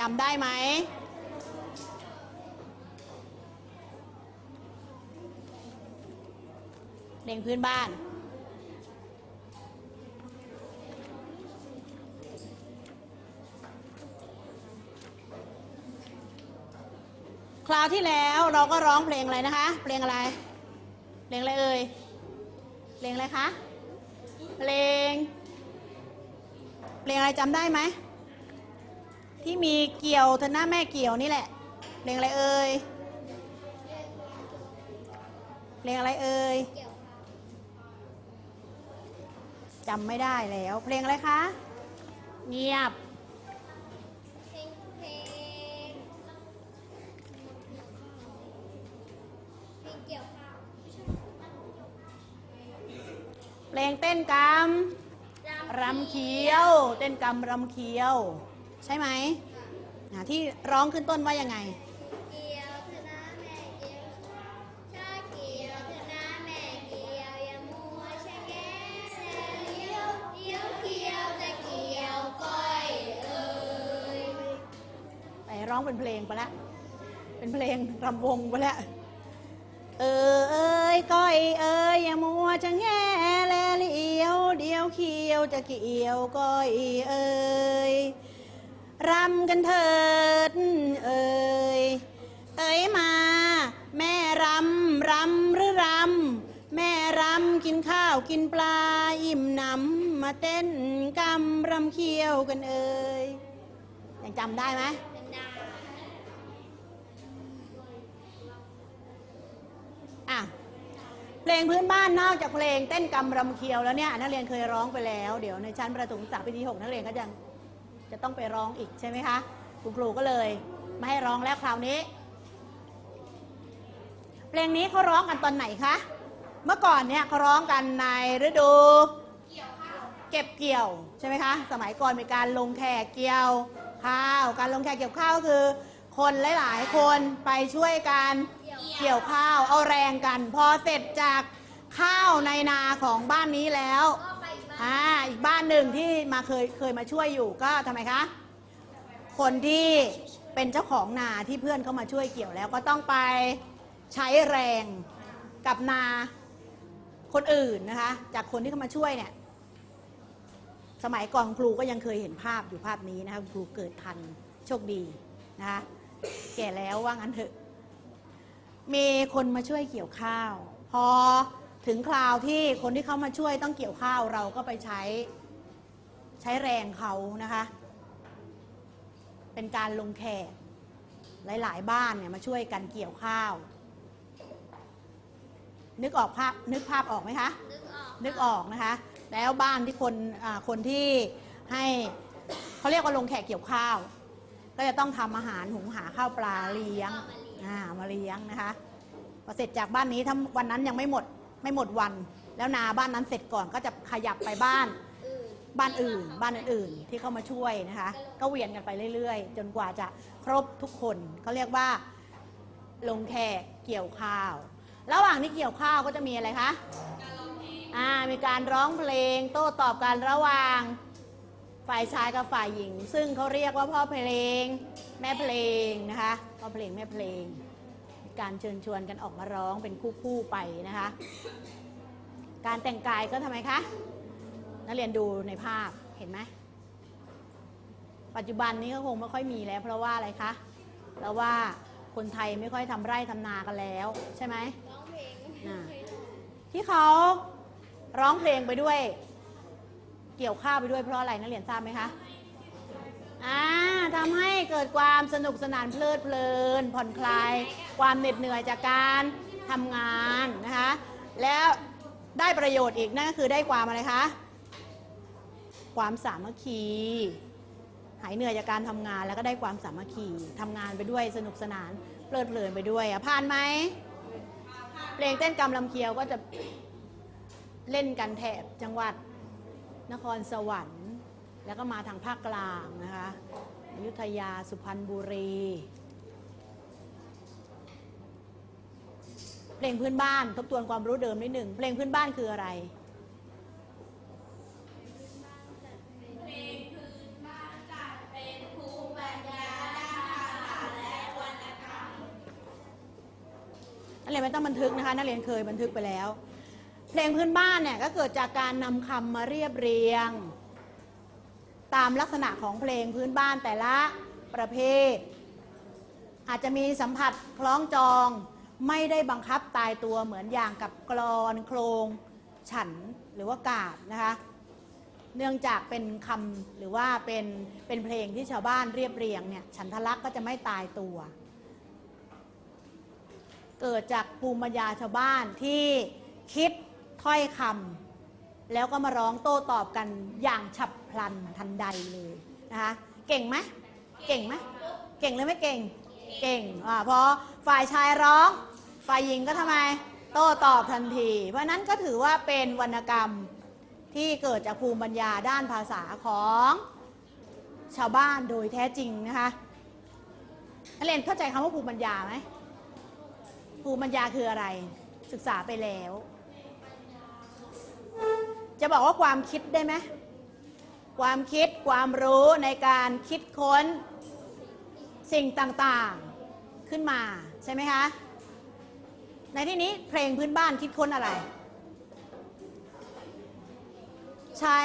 จำได้ไหมเพลงพื้นบ้าน คราวที่แล้วเราก็ร้องเพลงอะไรนะคะ เพลงอะไร เพลงอะไรเอ่ย เพลงอะไรคะ เพลง เพลงอะไรจำได้ไหม ที่มีเกี่ยวเธอหน้าแม่เกี่ยวนี่แหละ เพลงอะไรเอ่ย เพลงอะไรเอ่ยจำไม่ได้แล้ว เพลงอะไรคะ เงียบ เพลงเพลงเพลงเกี่ยวข้าวเพลงเต้นกรรมรำเขียว เต้นกรรมรำเขียว ใช่ไหมอะที่ร้องขึ้นต้นว่ายังไง เกียวเธอนะแม่เกียวชาเกียวเธอนะแม่เกียวอย่ามัวชะแงแต่เลี้ยวเลี้ยวเกียวจะเกียวก้อยเอ่ยไปร้องเป็นเพลงไปแล้วเป็นเพลงรำวงไปแล้วเออเอ้ยก้อยเอ้ยอย่ามัวจะแง่แลเลี้ยวเดียวเขียวจะเกี่ยวก้อยเอ้ย รำกันเถิดเอ้ยเอ้ยมา แม่รำรำหรือรำแม่รำกินข้าวกินปลาอิ่มหนำมาเต้นกำรำเคี้ยวกันเอ้ยยังจำได้ไหมเป็นดาอะเพลงพื้นบ้านนอกจากเพลงเต้นกำรำเคียวแล้วเนี่ยนักเรียนเคยร้องไปแล้ว เดี๋ยวในชั้นประถมศึกษาปีที่หกนักเรียนก็จะ จะต้องไปร้องอีกใช่ไหมคะ คุณครูก็เลยไม่ให้ร้องแล้วคราวนี้ เพลงนี้เขาร้องกันตอนไหนคะ เมื่อก่อนเนี่ยเขาร้องกันในฤดูเก็บเกี่ยวใช่ไหมคะ สมัยก่อนมีการลงแขกเกี่ยวข้าว การลงแขกเกี่ยวข้าวคือ คนหลาย ๆ คนไปช่วยกันเกี่ยวข้าว เอาแรงกัน พอเสร็จจากข้าวในนาของบ้านนี้แล้ว อ่าอีกบ้านหนึ่งที่มาเคยเคยมาช่วยอยู่ก็ทำไมคะ คนที่เป็นเจ้าของนาที่เพื่อนเขามาช่วยเกี่ยวแล้วก็ต้องไปใช้แรงกับนาคนอื่นนะคะ จากคนที่เขามาช่วยเนี่ยสมัยก่อนครูก็ยังเคยเห็นภาพอยู่ภาพนี้นะคะครูเกิดทันโชคดีนะคะแก่แล้วว่างั้นเถอะมีคนมาช่วยเกี่ยวข้าว พอ ถึงคราวที่คนที่เขามาช่วยต้องเกี่ยวข้าวเราก็ไปใช้ใช้แรงเขานะคะ เป็นการลงแขกหลาย ๆ บ้านเนี่ยมาช่วยกันเกี่ยวข้าว นึกออกภาพนึกภาพออกไหมคะ นึกออกนึกออกนะคะ แล้วบ้านที่คนอ่าคนที่ให้เขาเรียกว่าลงแขกเกี่ยวข้าว ก็จะต้องทำอาหารหุงหาข้าวปลาเลี้ยงอ่ามาเลี้ยงนะคะพอเสร็จจากบ้านนี้ถ้าวันนั้นยังไม่หมด ไม่หมดวัน แล้วนาบ้านนั้นเสร็จก่อนก็จะขยับไปบ้านอื่นบ้านอื่น บ้านอื่นๆที่เข้ามาช่วยนะคะ ก็เวียนกันไปเรื่อยๆ จนกว่าจะครบทุกคนเขาเรียกว่า ลงแขกเกี่ยวข้าว ระหว่างที่เกี่ยวข้าวก็จะมีอะไรคะอ่ามีการร้องเพลง โต้ตอบกันระหว่างฝ่ายชายกับฝ่ายหญิง ซึ่งเขาเรียกว่าพ่อเพลง แม่เพลงนะคะพ่อเพลงแม่เพลงมี การเชิญชวนกันออกมาร้องเป็นคู่ๆไปนะคะ การแต่งกายก็ทำไมคะ นักเรียนดูในภาพเห็นไหมปัจจุบันนี้ก็คงไม่ค่อยมีแล้ว เพราะว่าอะไรคะเพราะว่าคนไทยไม่ค่อยทำไร่ทำนากันแล้ว ใช่ไหมร้องเพลงอ่าที่เขาร้องเพลงไปด้วย เกี่ยวข้าวไปด้วยเพราะอะไรนักเรียนทราบไหมคะอ่าทำให้ เกิดความสนุกสนานเพลิดเพลิน ผ่อนคลายความเหน็ดเหนื่อยจากการทำงานนะคะ แล้วได้ประโยชน์อีกนั่นก็คือได้ความอะไรคะ ความสามัคคี หายเหนื่อยจากการทำงานแล้วก็ได้ความสามัคคีทำงานไปด้วยสนุกสนานเพลิดเพลินไปด้วยอะผ่านไหมเพลงเต้นกำลำเคียวก็จะเล่นกันแถบจังหวัดนครสวรรค์ แล้วก็มาทางภาคกลางนะคะ ยุธยาสุพรรณบุรี เพลงพื้นบ้านทบทวนความรู้เดิมนิดหนึ่งเพลงพื้นบ้านคืออะไรนักเรียนไม่ต้องบันทึกนะคะนักเรียนเคยบันทึกไปแล้ว เพลงพื้นบ้านเนี่ยก็เกิดจากการนำคำมาเรียบเรียง ตามลักษณะของเพลงพื้นบ้านแต่ละประเภท อาจจะมีสัมผัสคล้องจอง ไม่ได้บังคับตายตัวเหมือนอย่างกับกรอนโครง ฉันหรือว่ากาบนะคะเนื่องจากเป็นคำหรือว่าเป็นเป็นเพลงที่ชาวบ้านเรียบเรียงเนี่ยฉันทลักษณ์ก็จะไม่ตายตัว เกิดจากภูมิปัญญาชาวบ้านที่คิดถ้อยคำ แล้วก็มาร้องโต้ตอบกันอย่างฉับพลันทันใดเลยนะคะเก่งไหมเก่งไหมเก่งหรือไม่เก่งเก่งอ่าพอฝ่ายชายร้อง ฝ่ายหญิงก็ทำไม โต้ตอบทันที เพราะฉะนั้นก็ถือว่าเป็นวรรณกรรมที่เกิดจากภูมิปัญญาด้านภาษาของชาวบ้านโดยแท้จริงนะคะนักเรียนเข้าใจคำว่าภูมิปัญญาไหมภูมิปัญญาคืออะไร ศึกษาไปแล้ว จะบอกว่าความคิดได้ไหมความคิดความรู้ในการคิดค้นสิ่งต่างๆขึ้นมาใช่ไหมคะ ในที่นี้เพลงพื้นบ้านคิดค้นอะไร ใช้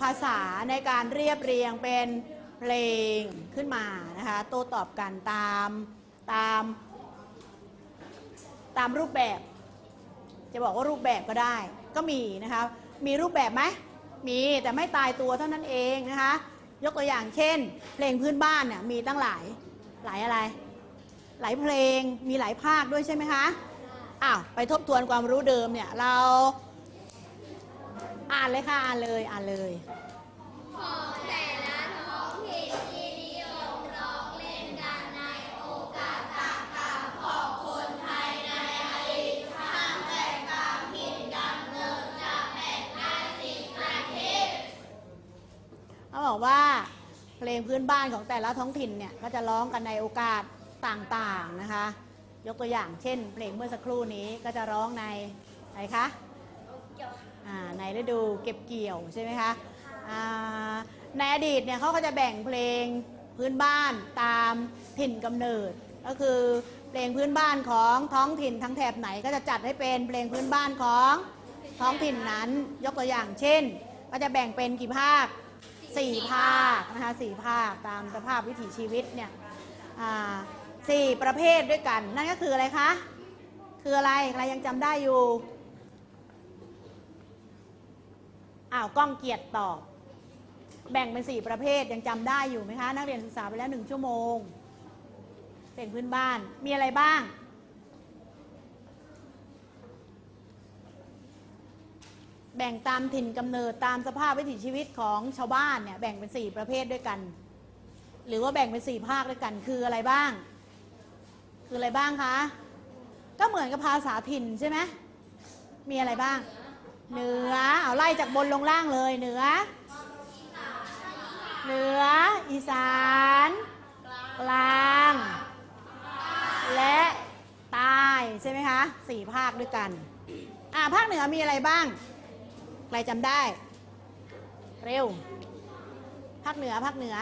ภาษาในการเรียบเรียงเป็นเพลงขึ้นมานะคะโต้ตอบกันตามตามตามรูปแบบ จะบอกว่ารูปแบบก็ได้ ก็มีนะคะ มีรูปแบบไหมมีแต่ไม่ตายตัวเท่านั้นเองนะคะ ยกตัวอย่างเช่น เพลงพื้นบ้านเนี่ยมีตั้งหลายหลายอะไร หลายเพลงมีหลายภาคด้วยใช่ไหมคะอ้าวไปทบทวนความรู้เดิมเนี่ยเราอ่านเลยค่ะอ่านเลยอ่านเลย บอกว่าเพลงพื้นบ้านของแต่ละท้องถิ่นเนี่ยก็จะร้องกันในโอกาสต่างๆนะคะ ยกตัวอย่างเช่น เพลงเมื่อสักครู่นี้ก็จะร้องในอะไหนคะในฤดูเก็บเกี่ยวใช่ไหมคะในอดีตเนี่ยเขาก็จะแบ่งเพลงพื้นบ้านตามถิ่นกำเนิด ก็คือเพลงพื้นบ้านของท้องถิ่นทั้งแถบไหนก็จะจัดให้เป็นเพลงพื้นบ้านของท้องถิ่นนั้นยกตัวอย่างเช่น ก็จะแบ่งเป็นกี่ภาค สี่ภาคนะคะสี่ภาคตามสภาพวิถีชีวิตเนี่ยสี่ประเภทด้วยกัน นั่นก็คืออะไรคะ คืออะไรใครยังจำได้อยู่อ้าวก้องเกียรติตอบ แบ่งเป็นสี่ประเภทยังจำได้อยู่ไหมคะ นักเรียนศึกษาไปแล้วหนึ่งชั่วโมงเป็นพื้นบ้านมีอะไรบ้าง แบ่งตามถิ่นกำเนิดตามสภาพวิถีชีวิตของชาวบ้านเนี่ยแบ่งเป็นสี่ประเภทด้วยกัน หรือว่าแบ่งเป็นสี่ภาคด้วยกัน คืออะไรบ้าง คืออะไรบ้างคะ ก็เหมือนกับภาษาถิ่นใช่ไหมมีอะไรบ้าง เหนือเอาไล่จากบนลงล่างเลยเหนือ เหนือ อีสาน กลาง และใต้ใช่ไหมคะสี่ภาคด้วยกัน อ่าภาคเหนือมีอะไรบ้าง ใครจำได้ เร็ว ภาคเหนือภาคเหนือ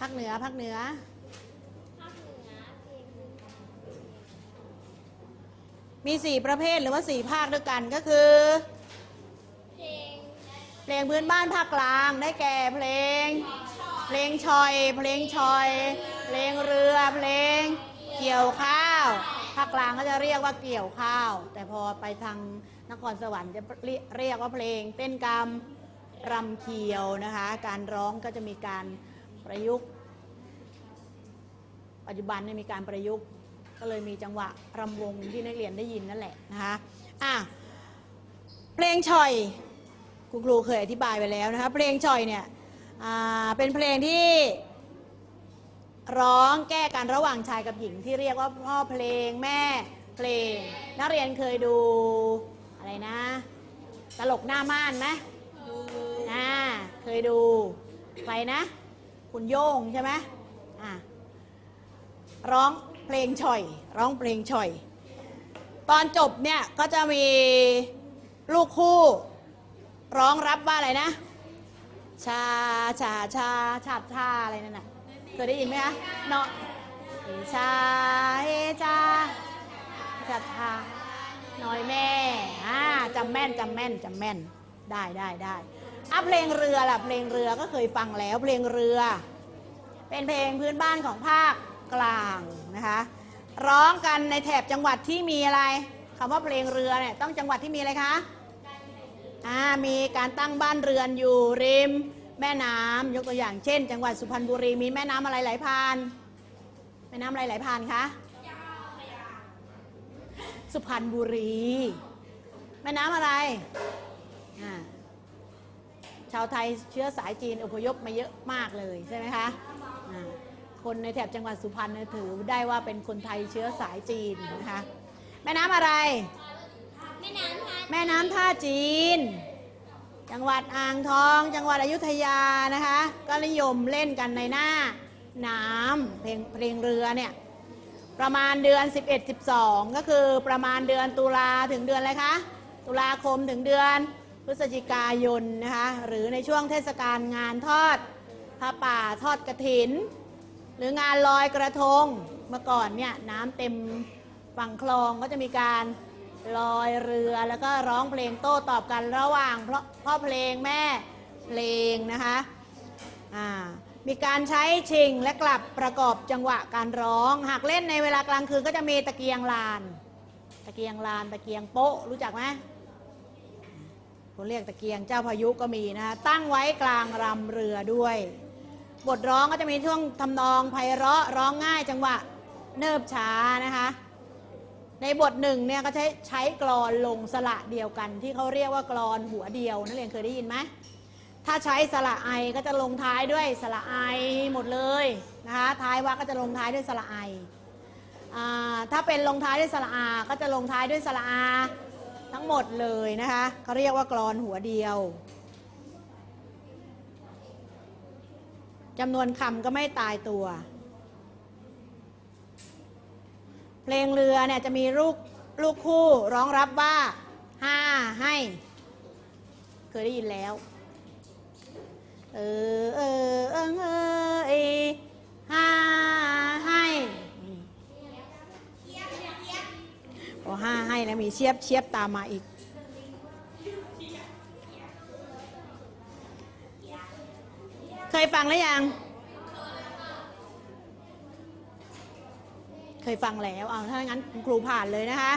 ภาคเหนือภาคเหนือ มีสี่ประเภทหรือว่าสี่ภาคด้วยกันก็คือ เพลงเพลงพื้นบ้านภาคกลางได้แก่เพลง เพลงชอย เพลงชอย เพลงเรือเพลง เกี่ยวข้าว ภาคกลางก็จะเรียกว่าเกี่ยวข้าว แต่พอไปทางนครสวรรค์จะเรียกว่าเพลง เต้นกรรมรำเคียวนะคะ การร้องก็จะมีการประยุกต์ ปัจจุบันเนี่ยมีการประยุกต์ ก็เลยมีจังหวะรำวงที่นักเรียนได้ยินนั่นแหละนะคะอะเพลงชอยคุณครูเคยอธิบายไปแล้วนะคะเพลงชอยเนี่ยเป็นเพลงที่ ร้องแก้กันระหว่างชายกับหญิงที่เรียกว่าพ่อเพลงแม่เพลง นักเรียนเคยดูอะไรนะ ตลกหน้าม่านไหมอ่าเคยดูใครนะ คุณโย่งใช่ไหมอ่าร้องเพลงฉ่อย ร้องเพลงฉ่อย ตอนจบเนี่ยก็จะมีลูกคู่ ร้องรับว่าอะไรนะ ชาชาชาชาชาอะไรนั่นน่ะ เคยได้ยินไหมคะเนาะเอชาเฮชาชาชาน้อยแม่อ่าจำแม่นจำแม่นจำแม่นได้ได้ได้อะเพลงเรือล่ะเพลงเรือก็เคยฟังแล้วเพลงเรือ เป็นเพลงพื้นบ้านของภาคกลางนะคะร้องกันในแถบจังหวัดที่มีอะไรคำว่าเพลงเรือเนี่ยต้องจังหวัดที่มีอะไรคะอ่ามีการตั้งบ้านเรือนอยู่ริม แม่น้ำยกตัวอย่างเช่น จังหวัดสุพรรณบุรีมีแม่น้ำอะไรไหลผ่าน แม่น้ำอะไรไหลผ่านคะสุพรรณบุรี แม่น้ำอะไรอ่าชาวไทยเชื้อสายจีนอพยพมาเยอะมากเลยใช่ไหมคะอ่าคนในแถบจังหวัดสุพรรณเนี่ยถือได้ว่าเป็นคนไทยเชื้อสายจีนนะคะแม่น้ำอะไรแม่น้ำพัดแม่น้ำท่าจีน จังหวัดอ่างทอง จังหวัดอยุธยานะคะ ก็นิยมเล่นกันในหน้าน้ำเพลงเพลงเรือเนี่ยประมาณเดือน 11 12 ก็คือประมาณเดือนตุลาถึงเดือนอะไรคะตุลาคมถึงเดือนพฤศจิกายนนะคะหรือในช่วงเทศกาลงานทอดพระป่าทอดกระถิน หรืองานลอยกระทงเมื่อก่อนเนี่ยน้ำเต็มฝั่งคลองก็จะมีการ ลอยเรือแล้วก็ร้องเพลงโต้ตอบกันระหว่างพ่อพ่อเพลงแม่เพลงนะคะอ่ามีการใช้ชิงและกลับประกอบจังหวะการร้อง หากเล่นในเวลากลางคืนก็จะมีตะเกียงลาน ตะเกียงลานตะเกียงโป๊ะรู้จักไหมเขาเรียกตะเกียงเจ้าพายุก็มีนะคะตั้งไว้กลางรำเรือด้วย บทร้องก็จะมีช่วงทำนองไพเราะร้องง่ายจังหวะเนิบช้านะคะ ในบทหนึ่งเนี่ยก็ใช้ใช้กรอนลงสระเดียวกัน ที่เขาเรียกว่ากรอนหัวเดียวนักเรียนเคยได้ยินไหมถ้าใช้สระไอก็จะลงท้ายด้วยสระไอหมดเลยนะคะท้ายวรรคก็จะลงท้ายด้วยสระไอถ้าเป็นลงท้ายด้วยสระอา ก็จะลงท้ายด้วยสระอา ทั้งหมดเลยนะคะเขาเรียกว่ากรอนหัวเดียวจำนวนคำก็ไม่ตายตัว เพ ลงเรือเนี่ยจะมีลูกลูกคู่ร้องรับว่าห้าให้ เคยได้ยินแล้ว เออเออเออเออเอห้าให้พอห้าให้แล้วมีเชียบเชียบตามมาอีกเคยฟังแล้วยัง เค ยฟังแล้วเอาถ้างั้นคุณครูผ่านเลยนะคะ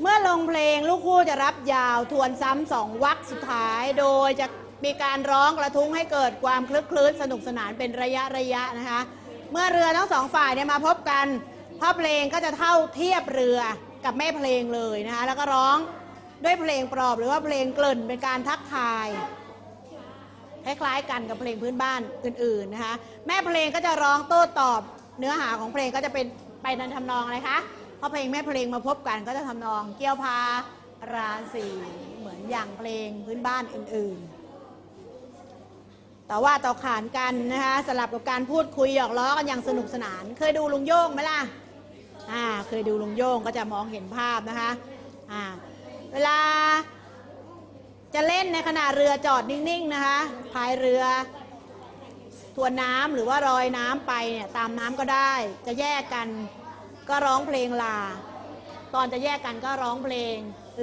เมื่อลงเพลงลูกคู่จะรับยาวทวนซ้ำสองวรรคสุดท้าย โดยจะมีการร้องกระทุ้งให้เกิดความคลึกคลื้นสนุกสนานเป็นระยะระยะนะคะ เมื่อเรือทั้งสองฝ่ายเนี่ยมาพบกันพ่อเพลงก็จะเท่าเทียบเรือกับแม่เพลงเลยนะคะแล้วก็ร้องด้วยเพลงปลอบหรือว่าเพลงเกลิ่นเป็นการทักทาย คล้ายๆกันกับเพลงพื้นบ้านอื่นๆนะคะ แม่เพลงก็จะร้องโต้ตอบเนื้อหาของเพลงก็จะเป็นไปในทำนองอะไรคะพอเพลงแม่เพลงมาพบกันก็จะทำนองเกี่ยวพาราศีเหมือนอย่างเพลงพื้นบ้านอื่นๆ แต่ว่าต่อขานกันนะคะสลับกับการพูดคุยหยอกล้อกันอย่างสนุกสนาน เคยดูลุงโย่งไหมล่ะอ่าเคยดูลุงโย่งก็จะมองเห็นภาพนะคะอ่าเวลา จะเล่นในขณะเรือจอดนิ่งๆนะคะพายเรือทวนน้ำหรือว่ารอยน้ำไปเนี่ยตามน้ำก็ได้ จะแยกกันก็ร้องเพลงลา ตอนจะแยกกันก็ร้องเพลง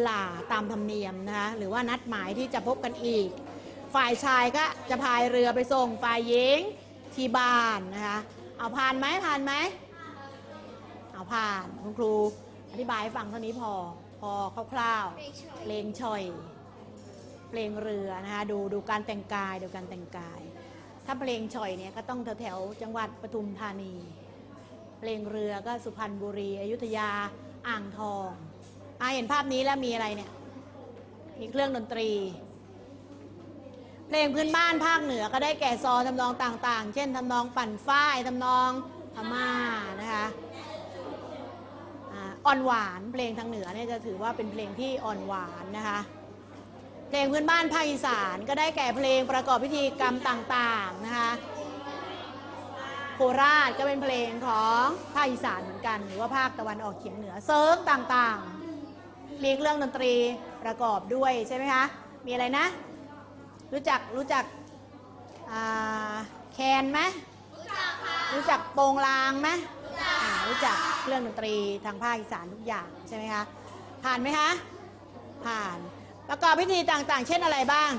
ลาตามธรรมเนียมนะคะหรือว่านัดหมายที่จะพบกันอีก ฝ่ายชายก็จะพายเรือไปส่งฝ่ายหญิงที่บ้านนะคะเอาผ่านไหมผ่านไหมเอาผ่านคุณครูอธิบายให้ฟังเท่านี้พอพอคร่าวๆเพลงชอย เพลงเรือนะคะดูดูการแต่งกายดูการแต่งกาย ถ้าเพลงฉ่อยเนี่ยก็ต้องแถวแถวๆจังหวัดปทุมธานี เพลงเรือก็สุพรรณบุรี อยุธยาอ่างทองอาเห็นภาพนี้แล้วมีอะไรเนี่ยมีเครื่องดนตรี เพลงพื้นบ้านภาคเหนือก็ได้แก่ซอทำนองต่างๆ เช่นทำนองปั่นฝ้ายทำนองพม่านะคะอ่อนหวานเพลงทางเหนือเนี่ยจะถือว่าเป็นเพลงที่อ่อนหวานนะคะ เพลงพื้นบ้านภาคอีสานก็ได้แก่เพลงประกอบพิธีกรรมต่างๆนะคะโคราชก็เป็นเพลงของภาคอีสานเหมือนกัน หรือว่าภาคตะวันออกเฉียงเหนือเซิร์งต่างๆมีเรื่องดนตรีประกอบด้วยใช่ไหมคะมีอะไรนะ รู้จักรู้จักแคนไหมรู้จักค่ะรู้จักโปงลางไหมรู้จักเรื่องดนตรีทางภาคอีสานทุกอย่างใช่ไหมคะผ่านไหมคะผ่าน ประกอบพิธีต่างๆ เช่นอะไรบ้าง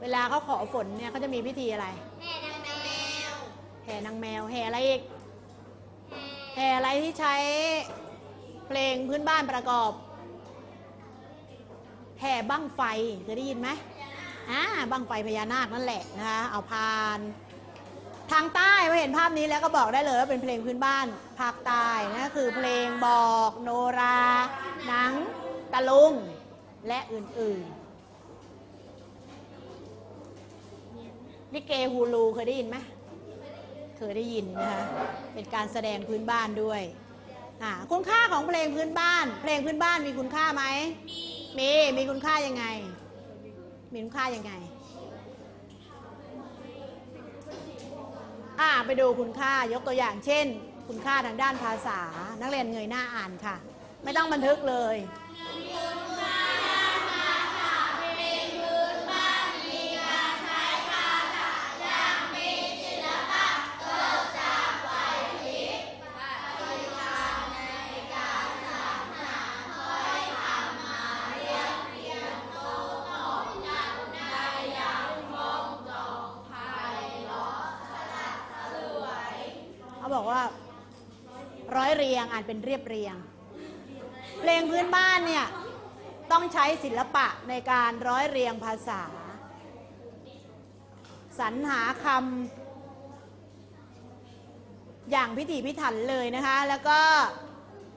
เวลาเขาขอฝนเนี่ยเขาจะมีพิธีอะไรแม่นางแมว แห่นางแมว แห่อะไรอีกแห่แห่อะไรที่ใช้เพลงพื้นบ้านประกอบ แห่บั้งไฟเคยได้ยินไหมอ่าบั้งไฟพญานาคนั่นแหละนะคะ เอาพาน ทางใต้พอเห็นภาพนี้แล้วก็บอกได้เลยว่าเป็นเพลงพื้นบ้านภาคใต้นะคือเพลงบอกโนรา หนัง ตะลุง และอื่นๆลิเกฮูลูเคยได้ยินไหมเคยได้ยินนะคะเป็นการแสดงพื้นบ้านด้วยคุณค่าของเพลงพื้นบ้าน เพลงพื้นบ้านมีคุณค่าไหมมีมีคุณค่ายังไง มีคุณค่ายังไง อ่าไปดูคุณค่ายกตัวอย่างเช่น คุณค่าทางด้านภาษา นักเรียนเงยหน้าอ่านค่ะ ไม่ต้องบันทึกเลย งอ่านเป็นเรียบเรียง เพลงพื้นบ้านเนี่ยต้องใช้ศิลปะในการร้อยเรียงภาษา สรรหาคำอย่างพิถีพิถันเลยนะคะ แล้วก็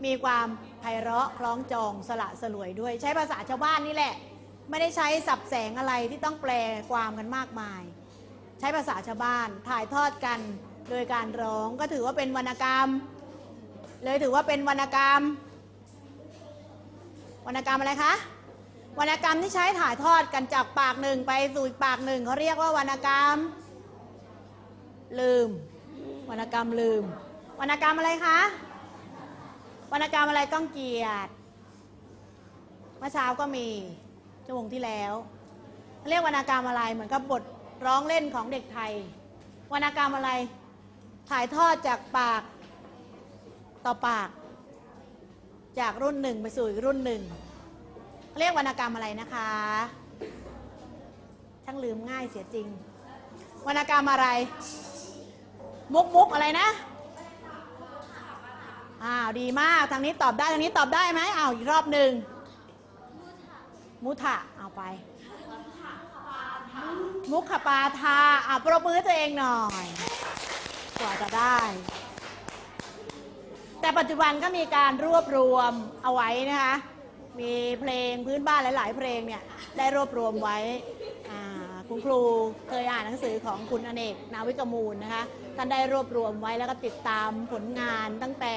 มีความไพเราะคล้องจองสละสลวยด้วย ใช้ภาษาชาวบ้านนี่แหละ ไม่ได้ใช้สับแสงอะไรที่ต้องแปลความกันมากมาย ใช้ภาษาชาวบ้านถ่ายทอดกันโดยการร้องก็ถือว่าเป็นวรรณกรรม เลยถือว่าเป็นวรรณกรรม วรรณกรรมอะไรคะ วรรณกรรมที่ใช้ถ่ายทอดกันจากปากหนึ่งไปสู่อีกปากหนึ่งเขาเรียกว่าวรรณกรรม ลืม วรรณกรรมลืม วรรณกรรมอะไรคะ วรรณกรรมอะไรก้องเกียรติเมื่อเช้าก็มีชั่วโมงที่แล้ว เรียกวรรณกรรมอะไรเหมือนกับบทร้องเล่นของเด็กไทย วรรณกรรมอะไรถ่ายทอดจากปาก ต่อปาก จากรุ่นหนึ่งไปสู่อีกรุ่นหนึ่ง เรียกวรรณกรรมอะไรนะคะช่างลืมง่ายเสียจริง วรรณกรรมอะไร มุกมุกอะไรนะอ้าวดีมากทางนี้ตอบได้ทางนี้ตอบได้ไหมอ้าวอีกรอบหนึ่งมุทะเอาไป มุขปาทาอะปรบมือตัวเองหน่อย กว่าจะได้ แต่ปัจจุบันก็มีการรวบรวมเอาไว้นะคะ มีเพลงพื้นบ้านหลาย ๆ เพลงเนี่ยได้รวบรวมไว้อ่าคุณครูเคยอ่านหนังสือของคุณอเนกนาวิกมูลนะคะท่านได้รวบรวมไว้แล้วก็ติดตามผลงานตั้งแต่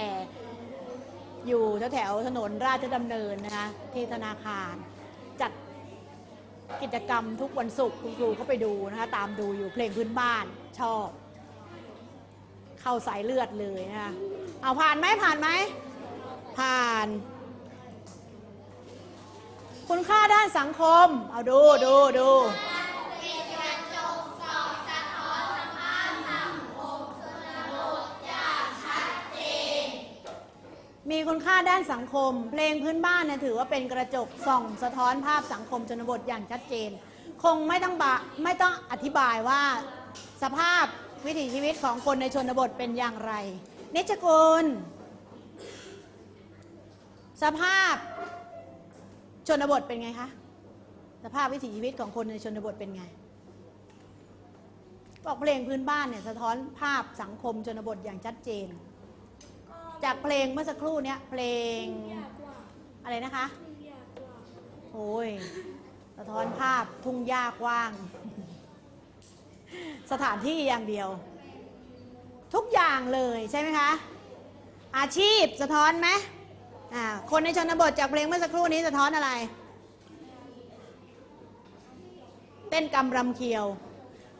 อยู่แถวๆถนนราชดำเนินนะคะที่ธนาคารจัดกิจกรรมทุกวันศุกร์คุณครูก็ไปดูนะคะตามดูอยู่เพลงพื้นบ้านชอบ เข้าสายเลือดเลยนะคะ เอาผ่านไหมผ่านไหม ผ่าน คุณค่าด้านสังคม เอาดูดูดูมีคุณค่าด้านสังคม เพลงพื้นบ้านเนี่ยถือว่าเป็นกระจกส่องสะท้อนภาพสังคมชนบทอย่างชัดเจน คงไม่ต้องบะไม่ต้องอธิบายว่าสภาพวิถีชีวิตของคนในชนบทเป็นอย่างไร นิจกุล สภาพชนบทเป็นไงคะ สภาพวิถีชีวิตของคนในชนบทเป็นไง บอกเพลงพื้นบ้านเนี่ยสะท้อนภาพสังคมชนบทอย่างชัดเจน จากเพลงเมื่อสักครู่เนี้ยเพลงอะไรนะคะโอ้ยสะท้อนภาพทุ่งหญ้ากว้าง สถานที่อย่างเดียว ทุกอย่างเลยใช่ไหมคะ อาชีพสะท้อนไหมอ่าคนในชนบทจากเพลงเมื่อสักครู่นี้สะท้อนอะไร เต้นกำรำเคียว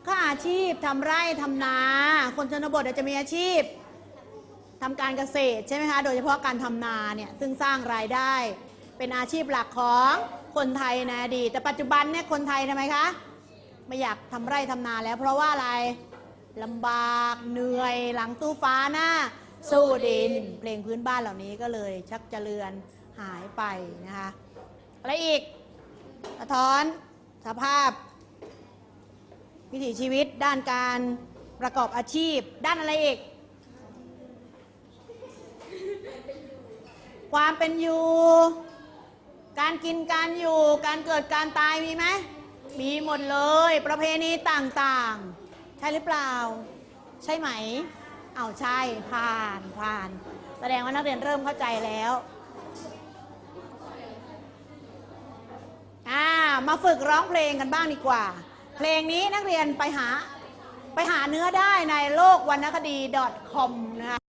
ก็อาชีพทำไร่ทำนา คนชนบทอาจจะมีอาชีพทำการเกษตรใช่ไหมคะ โดยเฉพาะการทำนาเนี่ยซึ่งสร้างรายได้ เป็นอาชีพหลักของคนไทยในอดีตแต่ปัจจุบันเนี่ยคนไทยทำไมคะ ไม่อยากทำไร่ทำนาแล้วเพราะว่าอะไร ลำบากเหนื่อยหลังตู้ฟ้าหน้าสู้ดิน เพลงพื้นบ้านเหล่านี้ก็เลยชักจะเลือนหายไปนะคะอะไรอีกสะท้อนสภาพ วิถีชีวิตด้านการประกอบอาชีพ ด้านอะไรอีก ความเป็นอยู่ การกินการอยู่ การเกิดการตายมีไหมมีหมดเลยประเพณีต่างๆ ใช่หรือเปล่า ใช่ไหมเอาใช่ผ่านผ่าน แสดงว่านักเรียนเริ่มเข้าใจแล้วอ่ามาฝึกร้องเพลงกันบ้างดีกว่า เพลงนี้นักเรียนไปหาไปหาเนื้อได้ในโลกวรรณคดี .com นะคะ